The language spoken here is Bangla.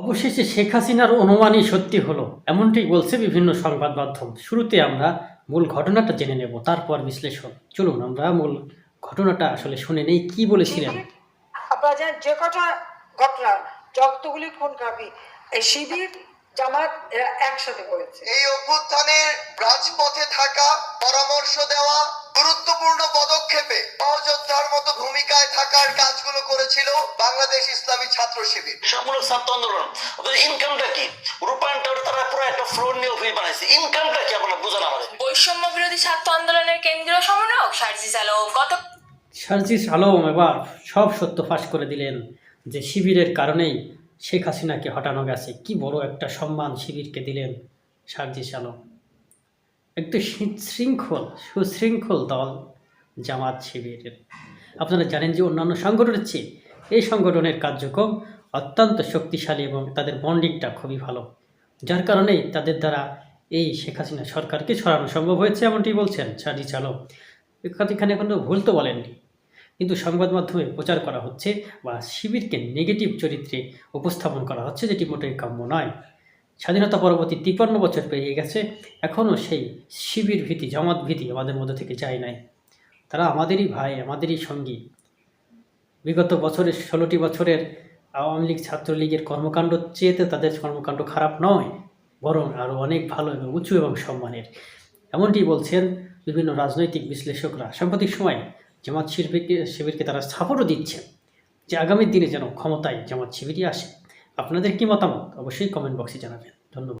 অবশেষে শেখ হাসিনার অনুমানই সত্যি হলো। এমনটি বলছে বিভিন্ন সংবাদ মাধ্যম। শুরুতে আমরা মূল ঘটনাটা জেনে নেব তারপর বিশ্লেষণ। চলুন আমরা মূল ঘটনাটা আসলে শুনে নেই কি বলেছিলেন? আপনারা জানেন যে কটা ঘটনা যতগুলি খুন খাবি এই শিবির জামাত এরা একসাথে করেছে। এই অভ্যুত্থানের রাজপথে থাকা পরামর্শ দেওয়া গুরুত্বপূর্ণ পদক্ষেপে ভূমিকায় থাকার কাজগুলো করেছিল বাংলাদেশ ইসলামী ছাত্র শিবির। সবমূলক ছাত্র আন্দোলন। ওদের ইনকামটা কি? রূপান্তর তারা পুরো একটা ফ্লোর নিয়ে অফিস বানাইছে। ইনকামটা কি আপনারা বুঝান আমাদের? বৈষম্য বিরোধী ছাত্র আন্দোলনের কেন্দ্রীয় সমন্বয়ক সার্জিস আলম গত সার্জিস আলম এবার সব সত্য ফাঁস করে দিলেন যে শিবিরের কারণেই শেখ হাসিনাকে হটানো গেছে। কি বড় একটা সম্মান শিবিরকে দিলেন সার্জিস আলম একটু শৃঙ্খল সুশৃঙ্খল দল জামাত শিবিরের। আপনারা জানেন যে অন্যান্য সংগঠনের চেয়ে এই সংগঠনের কার্যক্রম অত্যন্ত শক্তিশালী এবং তাদের বন্ডিংটা খুবই ভালো। যার কারণেই তাদের দ্বারা এই শেখ হাসিনা সরকারকে সরানো সম্ভব হয়েছে এমনটি বলছেন সার্জিস আলম এখানে কোনো ভুল তো বলেননি। কিন্তু সংবাদ মাধ্যমে প্রচার করা হচ্ছে বা শিবিরকে নেগেটিভ চরিত্রে উপস্থাপন করা হচ্ছে যেটি মোটেই কাম্য নয়। স্বাধীনতা পরবর্তী তিপ্পান্ন বছর পেরিয়ে গেছে এখনও সেই শিবির ভীতি জামাত ভীতি আমাদের মধ্যে থেকে যায় নাই। তারা আমাদেরই ভাই, আমাদেরই সঙ্গী। বিগত বছরের, ষোলোটি বছরের আওয়ামী লীগ ছাত্রলীগের কর্মকাণ্ড চেয়েতে তাদের কর্মকাণ্ড খারাপ নয়, বরং আরও অনেক ভালো এবং উঁচু এবং সম্মানের। এমনটি বলছেন বিভিন্ন রাজনৈতিক বিশ্লেষকরা। সাম্প্রতিক সময়ে জামাত শিবিরকে শিবিরকে তারা সাপোর্টও দিচ্ছেন যে আগামী দিনে যেন ক্ষমতায় জামাত শিবিরই আসে। আপনাদের কি মতামত? অবশ্যই কমেন্ট বক্সে জানাবেন। ধন্যবাদ।